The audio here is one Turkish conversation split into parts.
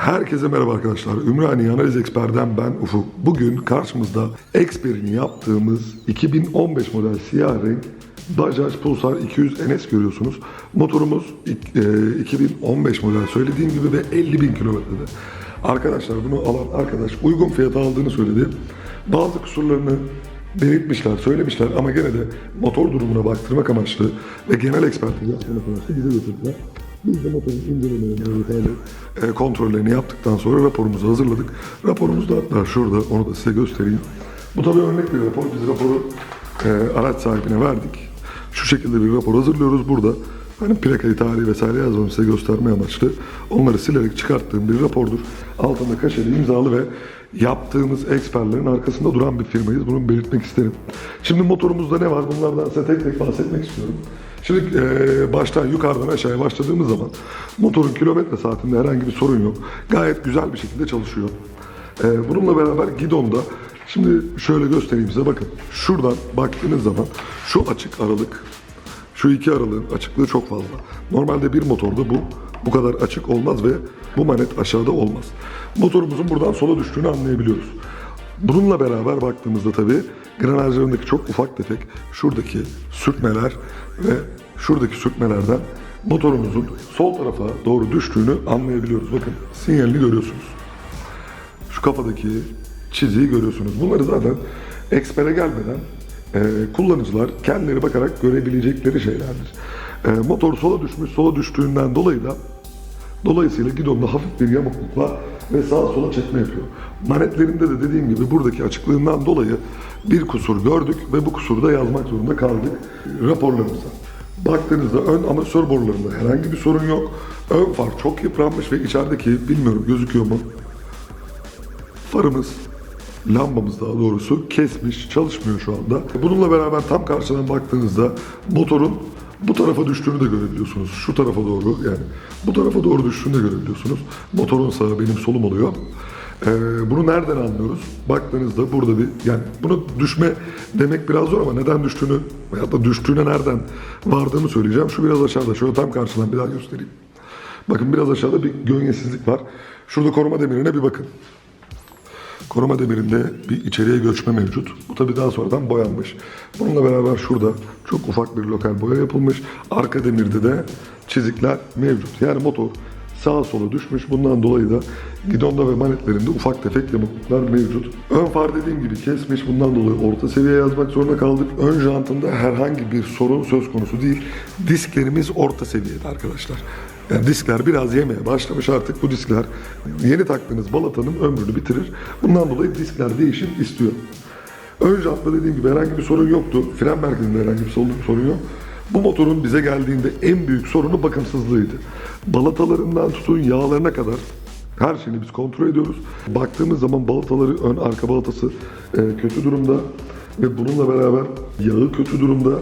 Herkese merhaba arkadaşlar. Ümraniye Analiz Eksper'den ben Ufuk. Bugün karşımızda eksperini yaptığımız 2015 model siyah renk Bajaj Pulsar 200 NS görüyorsunuz. Motorumuz ik- e, 2015 model söylediğim gibi ve 50 bin kilometrede. Arkadaşlar bunu alan arkadaş uygun fiyata aldığını söyledi. Bazı kusurlarını belirtmişler, söylemişler ama gene de motor durumuna baktırmak amaçlı ve genel ekspertiz yapmak amaçlı bize götürdüler. Biz de motorun incelemelerini, detaylı e, kontrollerini yaptıktan sonra raporumuzu hazırladık. Raporumuz da hatta şurada, onu da size göstereyim. Bu tabii örnek bir rapor. Biz raporu e, araç sahibine verdik. Şu şekilde bir rapor hazırlıyoruz burada. Hani plakayı, tarihi vesaire yazmamı size gösterme amaçlı. Onları silerek çıkarttığım bir rapordur. Altında kaşeli, imzalı ve yaptığımız eksperlerin arkasında duran bir firmayız. Bunu belirtmek isterim. Şimdi motorumuzda ne var? Bunlardan size tek tek bahsetmek istiyorum. Şimdi e, baştan yukarıdan aşağıya başladığımız zaman motorun kilometre saatinde herhangi bir sorun yok. Gayet güzel bir şekilde çalışıyor. E, bununla beraber gidonda şimdi şöyle göstereyim size bakın. Şuradan baktığınız zaman şu açık aralık şu iki aralığın açıklığı çok fazla. Normalde bir motorda bu bu kadar açık olmaz ve bu manet aşağıda olmaz. Motorumuzun buradan sola düştüğünü anlayabiliyoruz. Bununla beraber baktığımızda tabii granajlarındaki çok ufak tefek şuradaki sürtmeler ve şuradaki sürtmelerden motorumuzun sol tarafa doğru düştüğünü anlayabiliyoruz. Bakın sinyalini görüyorsunuz. Şu kafadaki çiziyi görüyorsunuz. Bunları zaten ekspere gelmeden e, kullanıcılar kendileri bakarak görebilecekleri şeylerdir. E, motor sola düşmüş, sola düştüğünden dolayı da dolayısıyla gidonda hafif bir yamukluk var ve sağa sola çekme yapıyor. Manetlerinde de dediğim gibi buradaki açıklığından dolayı bir kusur gördük ve bu kusuru da yazmak zorunda kaldık raporlarımıza. Baktığınızda ön amatör borularında herhangi bir sorun yok. Ön far çok yıpranmış ve içerideki bilmiyorum gözüküyor mu? farımız, lambamız daha doğrusu kesmiş, çalışmıyor şu anda. Bununla beraber tam karşıdan baktığınızda motorun bu tarafa düştüğünü de görebiliyorsunuz. Şu tarafa doğru yani bu tarafa doğru düştüğünü de görebiliyorsunuz. Motorun sağı benim solum oluyor. Ee, bunu nereden anlıyoruz? Baktığınızda burada bir yani bunu düşme demek biraz zor ama neden düştüğünü veyahut da düştüğüne nereden vardığını söyleyeceğim. Şu biraz aşağıda. Şöyle tam karşıdan bir daha göstereyim. Bakın biraz aşağıda bir göngesizlik var. Şurada koruma demirine bir bakın. Koruma demirinde bir içeriye göçme mevcut. Bu tabi daha sonradan boyanmış. Bununla beraber şurada çok ufak bir lokal boya yapılmış. Arka demirde de çizikler mevcut. Yani motor sağa sola düşmüş. Bundan dolayı da gidonda ve manetlerinde ufak tefek yamukluklar mevcut. Ön far dediğim gibi kesmiş. Bundan dolayı orta seviye yazmak zorunda kaldık. Ön jantında herhangi bir sorun söz konusu değil. Disklerimiz orta seviyede arkadaşlar. Yani diskler biraz yemeye başlamış artık bu diskler yeni taktığınız balatanın ömrünü bitirir. Bundan dolayı diskler değişim istiyor. Ön jantta dediğim gibi herhangi bir sorun yoktu. Fren merkezinde herhangi bir sorun, yok. Bu motorun bize geldiğinde en büyük sorunu bakımsızlığıydı. Balatalarından tutun yağlarına kadar her şeyini biz kontrol ediyoruz. Baktığımız zaman balataları ön arka balatası e, kötü durumda ve bununla beraber yağı kötü durumda.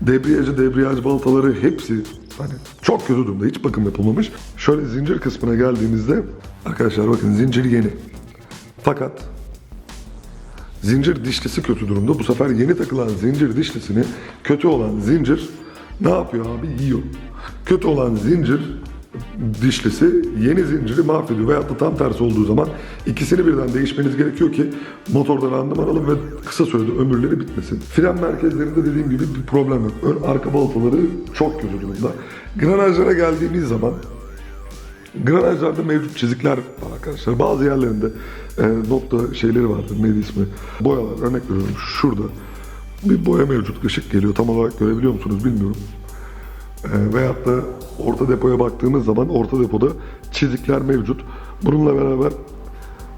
Debriyajı, debriyaj balataları hepsi hani çok kötü durumda. Hiç bakım yapılmamış. Şöyle zincir kısmına geldiğimizde arkadaşlar bakın zincir yeni. Fakat zincir dişlisi kötü durumda. Bu sefer yeni takılan zincir dişlisini kötü olan zincir ne yapıyor abi? Yiyor. Kötü olan zincir dişlisi yeni zinciri mahvediyor. Veyahut da tam tersi olduğu zaman ikisini birden değişmeniz gerekiyor ki motorda randıman alın ve kısa sürede ömürleri bitmesin. Fren merkezlerinde dediğim gibi bir problem yok. Ön arka balataları çok kötü durumda. Granajlara geldiğimiz zaman Granajlarda mevcut çizikler var arkadaşlar. Bazı yerlerinde e, nokta şeyleri vardır. Neydi ismi? Boyalar. Örnek veriyorum. Şurada bir boya mevcut. Işık geliyor. Tam olarak görebiliyor musunuz bilmiyorum. E, veyahut da orta depoya baktığımız zaman orta depoda çizikler mevcut. Bununla beraber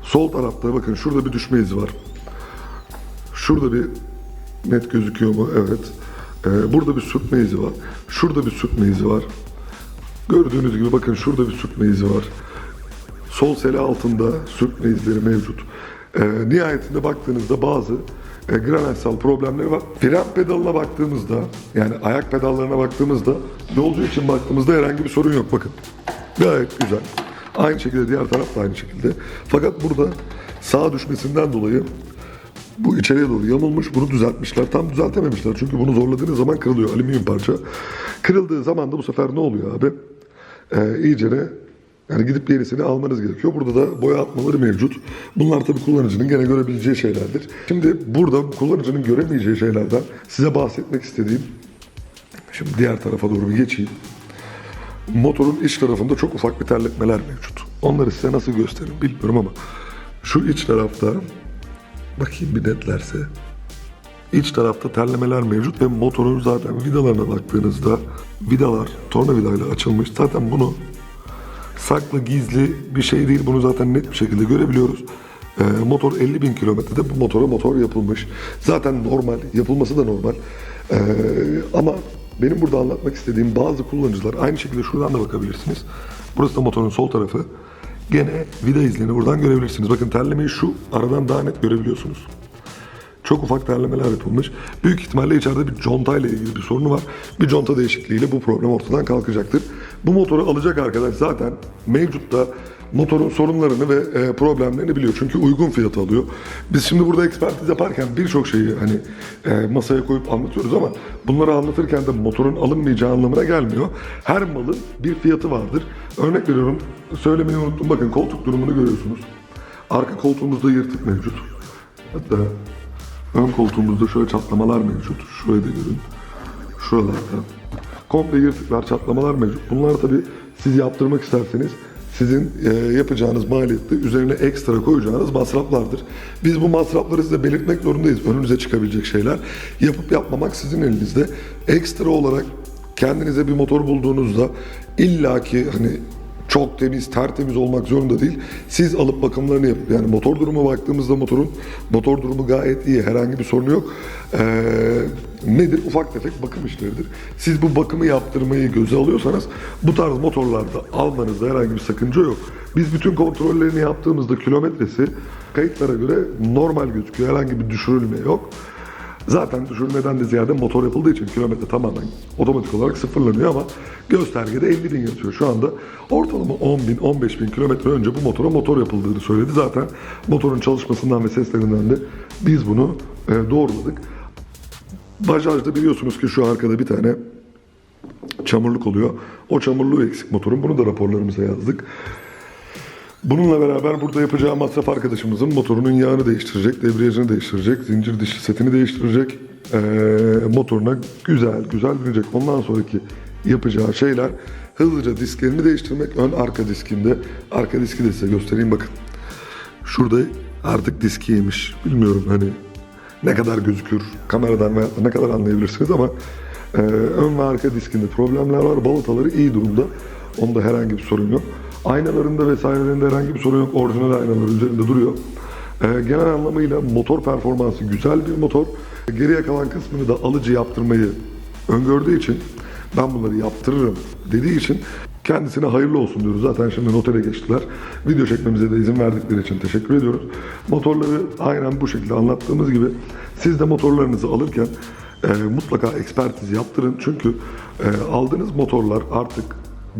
sol tarafta bakın şurada bir düşme izi var. Şurada bir net gözüküyor mu? Evet. E, burada bir sürtme izi var. Şurada bir sürtme izi var. Gördüğünüz gibi bakın şurada bir sürtme izi var. Sol sele altında sürtme izleri mevcut. Ee, nihayetinde baktığınızda bazı e, granajsal problemleri var. Fren pedalına baktığımızda yani ayak pedallarına baktığımızda yolcu için baktığımızda herhangi bir sorun yok bakın. Gayet güzel. Aynı şekilde diğer taraf da aynı şekilde. Fakat burada sağa düşmesinden dolayı bu içeriye doğru yamulmuş. Bunu düzeltmişler. Tam düzeltememişler. Çünkü bunu zorladığınız zaman kırılıyor. Alüminyum parça. Kırıldığı zaman da bu sefer ne oluyor abi? Ee, iyicene Yani gidip yenisini almanız gerekiyor. Burada da boya atmaları mevcut. Bunlar tabii kullanıcının gene görebileceği şeylerdir. Şimdi burada kullanıcının göremeyeceği şeylerden size bahsetmek istediğim Şimdi diğer tarafa doğru bir geçeyim. Motorun iç tarafında çok ufak bir terletmeler mevcut. Onları size nasıl gösteririm bilmiyorum ama şu iç tarafta bakayım bir netlerse iç tarafta terlemeler mevcut ve motorun zaten vidalarına baktığınızda vidalar tornavidayla açılmış. Zaten bunu saklı gizli bir şey değil. Bunu zaten net bir şekilde görebiliyoruz. Ee, motor 50 bin kilometrede bu motora motor yapılmış. Zaten normal. Yapılması da normal. Ee, ama benim burada anlatmak istediğim bazı kullanıcılar aynı şekilde şuradan da bakabilirsiniz. Burası da motorun sol tarafı. Gene vida izlerini buradan görebilirsiniz. Bakın terlemeyi şu aradan daha net görebiliyorsunuz. Çok ufak terlemeler yapılmış. Büyük ihtimalle içeride bir conta ile ilgili bir sorunu var. Bir conta değişikliğiyle bu problem ortadan kalkacaktır. Bu motoru alacak arkadaş zaten mevcutta motorun sorunlarını ve e, problemlerini biliyor. Çünkü uygun fiyat alıyor. Biz şimdi burada ekspertiz yaparken birçok şeyi hani e, masaya koyup anlatıyoruz ama bunları anlatırken de motorun alınmayacağı anlamına gelmiyor. Her malın bir fiyatı vardır. Örnek veriyorum söylemeyi unuttum. Bakın koltuk durumunu görüyorsunuz. Arka koltuğumuzda yırtık mevcut. Hatta Ön koltuğumuzda şöyle çatlamalar mevcut. Şurayı da görün. Şuralarda. Komple yırtıklar, çatlamalar mevcut. Bunlar tabii siz yaptırmak isterseniz sizin e, yapacağınız maliyette üzerine ekstra koyacağınız masraflardır. Biz bu masrafları size belirtmek zorundayız. Önünüze çıkabilecek şeyler. Yapıp yapmamak sizin elinizde. Ekstra olarak kendinize bir motor bulduğunuzda illaki hani çok temiz, tertemiz olmak zorunda değil. Siz alıp bakımlarını yapıp yani motor durumu baktığımızda motorun motor durumu gayet iyi. Herhangi bir sorunu yok. Ee, nedir? Ufak tefek bakım işleridir. Siz bu bakımı yaptırmayı göze alıyorsanız bu tarz motorlarda almanızda herhangi bir sakınca yok. Biz bütün kontrollerini yaptığımızda kilometresi kayıtlara göre normal gözüküyor. Herhangi bir düşürülme yok. Zaten düşürmeden de ziyade motor yapıldığı için kilometre tamamen otomatik olarak sıfırlanıyor ama göstergede 50 bin yazıyor. Şu anda ortalama 10 bin, 15 bin kilometre önce bu motora motor yapıldığını söyledi. Zaten motorun çalışmasından ve seslerinden de biz bunu e, doğruladık. Bajaj'da biliyorsunuz ki şu arkada bir tane çamurluk oluyor. O çamurluğu eksik motorun. Bunu da raporlarımıza yazdık. Bununla beraber burada yapacağı masraf arkadaşımızın motorunun yağını değiştirecek, debriyajını değiştirecek, zincir dişli setini değiştirecek, eee, motoruna güzel güzel binecek. Ondan sonraki yapacağı şeyler hızlıca disklerini değiştirmek. Ön arka diskinde, arka diski de size göstereyim bakın. Şurada artık diski yemiş. Bilmiyorum hani ne kadar gözükür kameradan veya ne kadar anlayabilirsiniz ama e, ön ve arka diskinde problemler var. Balataları iyi durumda. Onda herhangi bir sorun yok. Aynalarında vesairelerinde herhangi bir sorun yok. Orijinal aynalar üzerinde duruyor. E, genel anlamıyla motor performansı güzel bir motor. Geriye kalan kısmını da alıcı yaptırmayı öngördüğü için ben bunları yaptırırım dediği için kendisine hayırlı olsun diyoruz. Zaten şimdi notere geçtiler. Video çekmemize de izin verdikleri için teşekkür ediyoruz. Motorları aynen bu şekilde anlattığımız gibi siz de motorlarınızı alırken e, mutlaka ekspertiz yaptırın. Çünkü e, aldığınız motorlar artık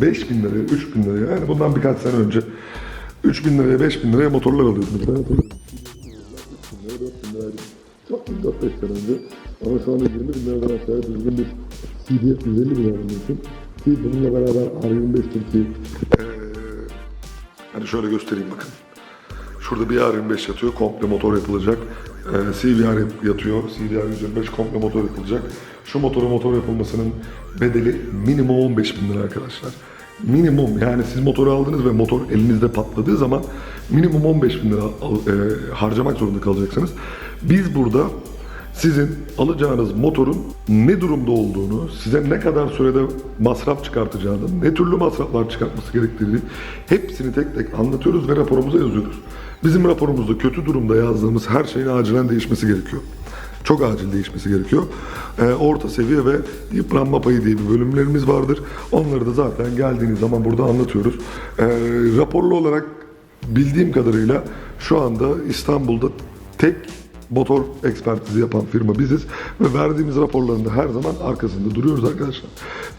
5 bin liraya, 3 bin liraya yani bundan birkaç sene önce 3 bin liraya, 5 bin liraya motorlar alıyordunuz. Ben hatırlıyorum. 3 bin liraya, 4 bin liraydı. Çok iyi 4-5 sene önce. Ama şu anda 20 bin liradan aşağıya düzgün bir CDF 150 bin lira mümkün. Ki bununla beraber R25 Türkiye. Ee, hani şöyle göstereyim bakın. Şurada bir R25 yatıyor. Komple motor yapılacak. Ee, CVR yatıyor. CVR 125 komple motor yapılacak. Şu motoru motor yapılmasının bedeli minimum 15 bin lira arkadaşlar. Minimum yani siz motoru aldınız ve motor elinizde patladığı zaman minimum 15 bin lira e, harcamak zorunda kalacaksınız. Biz burada sizin alacağınız motorun ne durumda olduğunu, size ne kadar sürede masraf çıkartacağını, ne türlü masraflar çıkartması gerektiğini hepsini tek tek anlatıyoruz ve raporumuza yazıyoruz. Bizim raporumuzda kötü durumda yazdığımız her şeyin acilen değişmesi gerekiyor. Çok acil değişmesi gerekiyor. Ee, orta seviye ve yıpranma payı diye bir bölümlerimiz vardır. Onları da zaten geldiğiniz zaman burada anlatıyoruz. Ee, raporlu olarak bildiğim kadarıyla şu anda İstanbul'da tek motor ekspertizi yapan firma biziz ve verdiğimiz raporların her zaman arkasında duruyoruz arkadaşlar.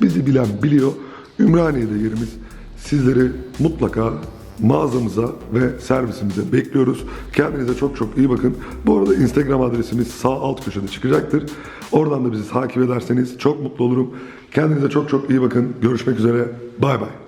Bizi bilen biliyor. Ümraniye'de yerimiz. Sizleri mutlaka mağazamıza ve servisimize bekliyoruz. Kendinize çok çok iyi bakın. Bu arada Instagram adresimiz sağ alt köşede çıkacaktır. Oradan da bizi takip ederseniz çok mutlu olurum. Kendinize çok çok iyi bakın. Görüşmek üzere. Bay bay.